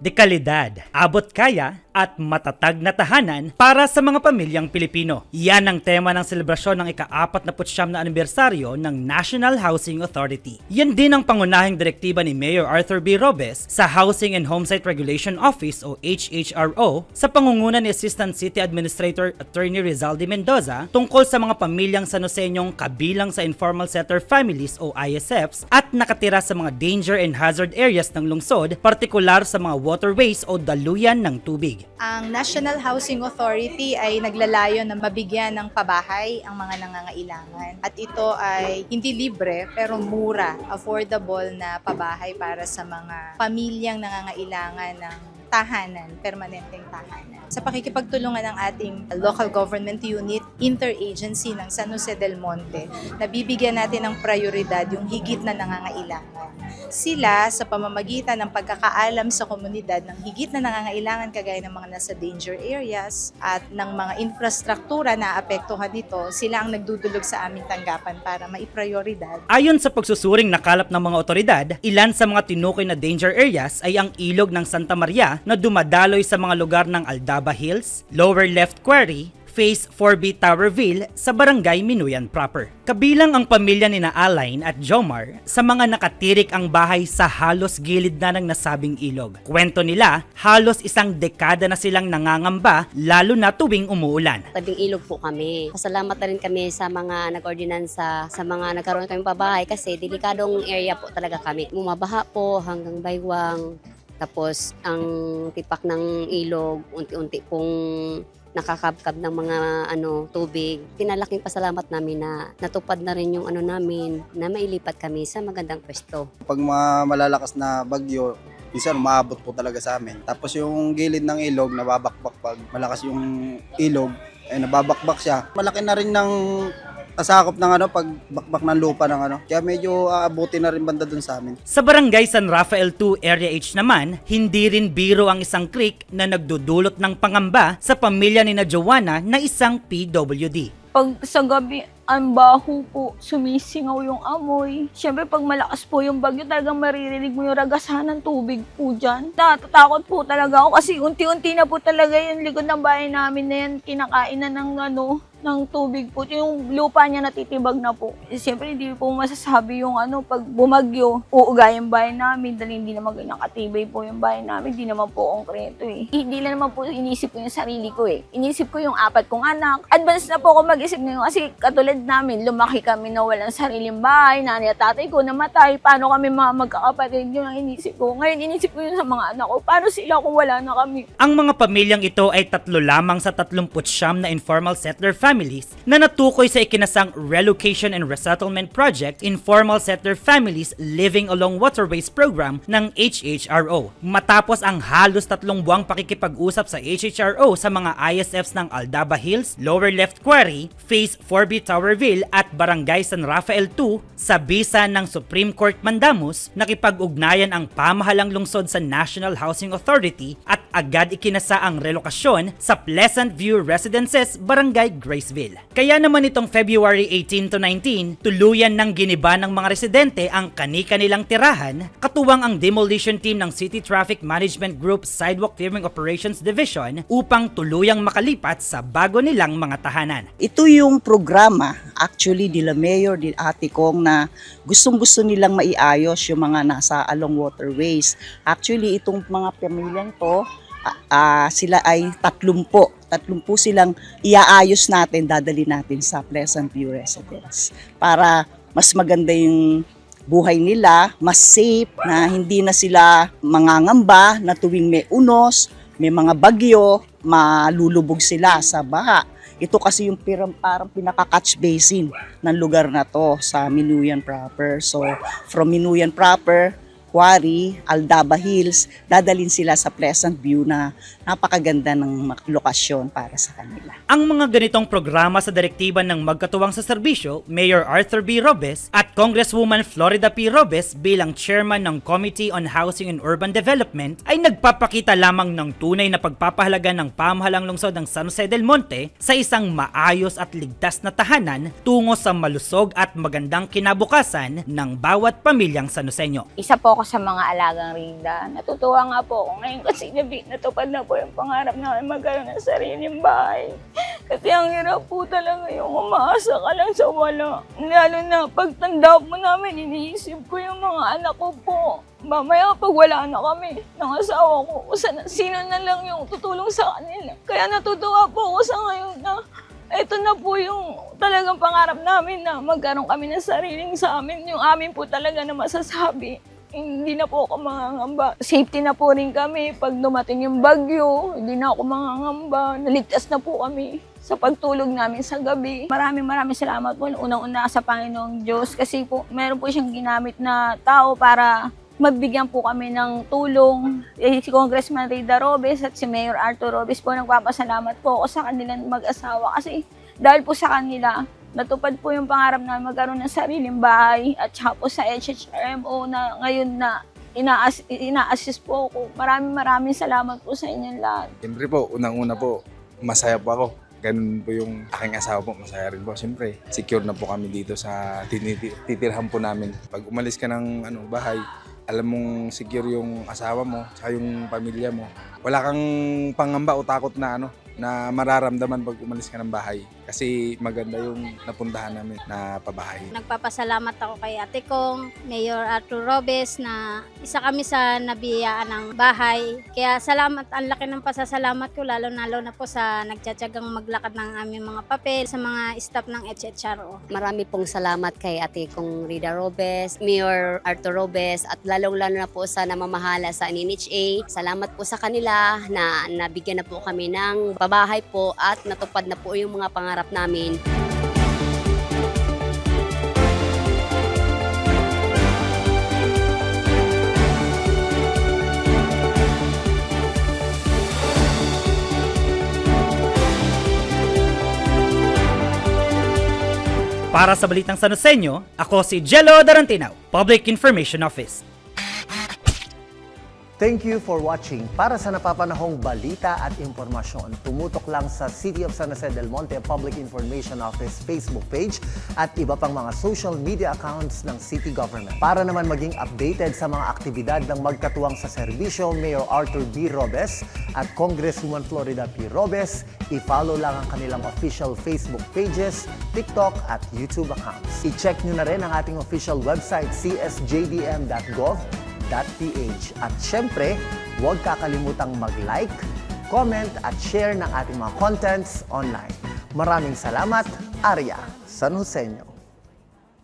dekalidad, abot kaya, at matatag na tahanan para sa mga pamilyang Pilipino. Yan ang tema ng selebrasyon ng ika-apat na putsyam na anibersaryo ng National Housing Authority. Yan din ang pangunahing direktiba ni Mayor Arthur B. Robes sa Housing and Homesite Regulation Office o HHRO sa pangunguna ni Assistant City Administrator Attorney Rizaldi Mendoza tungkol sa mga pamilyang Sanosenyong kabilang sa informal settler families o ISFs at nakatira sa mga danger and hazard areas ng lungsod, partikular sa mga waterways o daluyan ng tubig. Ang National Housing Authority ay naglalayo na mabigyan ng pabahay ang mga nangangailangan. At ito ay hindi libre pero mura, affordable na pabahay para sa mga pamilyang nangangailangan ng tahanan, permanenteng tahanan. Sa pakikipagtulungan ng ating local government unit, interagency ng San Jose del Monte, nabibigyan natin ng prioridad yung higit na nangangailangan. Sila, sa pamamagitan ng pagkakaalam sa komunidad ng higit na nangangailangan kagaya ng mga nasa danger areas at ng mga infrastruktura na apektuhan nito, sila ang nagdudulog sa aming tanggapan para maiprioridad Ayon sa pagsusuring nakalap ng mga otoridad, ilan sa mga tinukoy na danger areas ay ang ilog ng Santa Maria na dumadaloy sa mga lugar ng Aldaba Hills, Lower Left Quarry, Phase 4B Towerville sa Barangay Minuyan proper. Kabilang ang pamilya ni na Alain at Jomar sa mga nakatirik ang bahay sa halos gilid na ng nasabing ilog. Kwento nila, halos isang dekada na silang nangangamba lalo na tuwing umuulan. tabing ilog po kami. Pasalamat na rin kami sa mga nag-ordinansa, sa mga nagkaroon kami pabahay kasi delikadong area po talaga kami. Bumabaha po hanggang baywang. Tapos ang tipak ng ilog, unti-unti pong nakakabkab ng mga ano tubig. Pinalaking pasalamat namin na natupad na rin yung ano namin na mailipat kami sa magandang pwesto. Pag mga malalakas na bagyo, minsan umaabot po talaga sa amin. Tapos yung gilid ng ilog, nababakbak pag malakas yung ilog, eh nababakbak siya. Malaki na rin ng tasakop ng ano, pag bakbak ng lupa ng ano. Kaya medyo aabuti na rin banda dun sa amin. Sa barangay San Rafael 2 Area H naman, hindi rin biro ang isang creek na nagdudulot ng pangamba sa pamilya ni na Joanna na isang PWD. Pag sa gabi, ang baho po, sumisingaw yung amoy. Siyempre, pag malakas po yung bagyo, talagang maririnig mo yung ragasahan ng tubig po dyan. Natatakot po talaga ako kasi unti-unti na po talaga yung likod ng bahay namin na yan, kinakain na ng ano, ng tubig po. Yung lupa niya natitibag na po. Siyempre, hindi po masasabi yung ano, pag bumagyo, uuga yung bahay namin dahil hindi naman ganyan katibay po yung bahay namin. Hindi naman po konkreto eh. Hindi lang naman po inisip ko yung sarili ko eh. Inisip ko yung apat kong anak. Advance na po ako mag-isip ngayon kasi katulad namin, lumaki kami na walang sariling bahay, nanay at tatay ko namatay. Paano kami mga magkakapatid? Yun ang inisip ko. Ngayon, inisip ko yun sa mga anak ko. Paano sila kung wala na kami? Ang mga pamilyang ito ay tatlo lamang sa 39 na informal settler families na natukoy sa ikinasang Relocation and Resettlement Project Informal Settler Families Living Along Waterways Program ng HHRO. Matapos ang halos tatlong buwang pakikipag-usap sa HHRO sa mga ISFs ng Aldaba Hills, Lower Left Quarry, Phase 4B Towerville at Barangay San Rafael 2 sa bisa ng Supreme Court Mandamus, nakipag-ugnayan ang pamahalang lungsod sa National Housing Authority at agad ikinasa ang relokasyon sa Pleasant View Residences, Barangay Graceville. Kaya naman itong February 18 to 19, tuluyan ng giniba ng mga residente ang kani-kanilang tirahan, katuwang ang demolition team ng City Traffic Management Group Sidewalk Clearing Operations Division upang tuluyang makalipat sa bago nilang mga tahanan. Ito yung programa actually nila Mayor, ni Ate Kong na gustong-gusto nilang maiayos yung mga nasa along waterways. Actually, itong mga pamilyang to, ah, sila ay tatlumpo. Tatlumpo silang iaayos natin, dadali natin sa Pleasant View Residence para mas maganda yung buhay nila, mas safe, na hindi na sila mangangamba na tuwing may unos, may mga bagyo, malulubog sila sa baha. Ito kasi yung pirang, parang pinaka-catch basin ng lugar na to sa Minuyan proper. So, from Minuyan proper, Quarry, Aldaba Hills, dadalin sila sa Pleasant View na napakaganda ng lokasyon para sa kanila. Ang mga ganitong programa sa direktiba ng magkatuwang sa serbisyo, Mayor Arthur B. Robes at Congresswoman Florida P. Robes bilang chairman ng Committee on Housing and Urban Development ay nagpapakita lamang ng tunay na pagpapahalaga ng pamahalang lungsod ng San Jose del Monte sa isang maayos at ligtas na tahanan tungo sa malusog at magandang kinabukasan ng bawat pamilyang Sanoseño. isa po ako sa mga alagang Rida. Natutuwa nga po ako ngayon kasi nabi, natupad na po yung pangarap namin magkaroon ng sariling bahay. Kasi ang hirap po talaga yung umaasa ka lang sa wala. Lalo na pagtanda po namin, iniisip ko yung mga anak ko po. Mamaya pag wala na kami ng asawa ko, sana, sino na lang yung tutulong sa kanila. Kaya natutuwa po ako sa ngayon na ito na po yung talagang pangarap namin na magkaroon kami ng sariling sa amin. Yung amin po talaga na masasabi. Hindi na po ako mangangamba. Safety na po rin kami. Pag dumating yung bagyo, hindi na ako mangangamba. Naligtas na po kami sa pagtulog namin sa gabi. Maraming maraming salamat po. Unang-una sa Panginoong Diyos kasi po meron po siyang ginamit na tao para magbigyan po kami ng tulong. Eh, si Congressman Rida Robes at si Mayor Arthur Robes po, nagpapasalamat po ako sa kanilang mag-asawa kasi dahil po sa kanila, natupad po yung pangarap na magkaroon ng sariling bahay at saka po sa HHRMO na ngayon na ina-as- ina-assist po ako. Maraming maraming salamat po sa inyong lahat. Siyempre po, unang-una po, masaya po ako. Ganun po yung aking asawa po, masaya rin po. Siyempre, secure na po kami dito sa titirhan po namin. Pag umalis ka ng ano, bahay, alam mong secure yung asawa mo, saka yung pamilya mo. Wala kang pangamba o takot na ano, na mararamdaman pag umalis ka ng bahay. Kasi maganda yung napuntahan namin na pabahay. Nagpapasalamat ako kay ate kong, Mayor Arthur Robes, na isa kami sa nabiyaan ng bahay. Kaya salamat, ang laki ng pasasalamat ko, lalo na lalo na po sa nagtsatsagang maglakad ng aming mga papel, sa mga staff ng HHRO. Marami pong salamat kay ate kong Rida Robes, Mayor Arthur Robes, at lalong-lalo na po sa namamahala sa NNHA. Salamat po sa kanila na nabigyan na po kami ng pabahay po at natupad na po yung mga pangarap namin. Para sa Balitang San Joseño, ako si Jello Darantinaw, Public Information Office. Thank you for watching. Para sa napapanahong balita at impormasyon, tumutok lang sa City of San Jose del Monte Public Information Office Facebook page at iba pang mga social media accounts ng city government. Para naman maging updated sa mga aktibidad ng magkatuwang sa serbisyo, Mayor Arthur B. Robes at Congresswoman Florida P. Robes, i-follow lang ang kanilang official Facebook pages, TikTok at YouTube accounts. I-check nyo na rin ang ating official website csjdm.gov www.ph. At syempre, huwag kakalimutang mag-like, comment at share ng ating mga contents online. Maraming salamat, Arya San Joseño.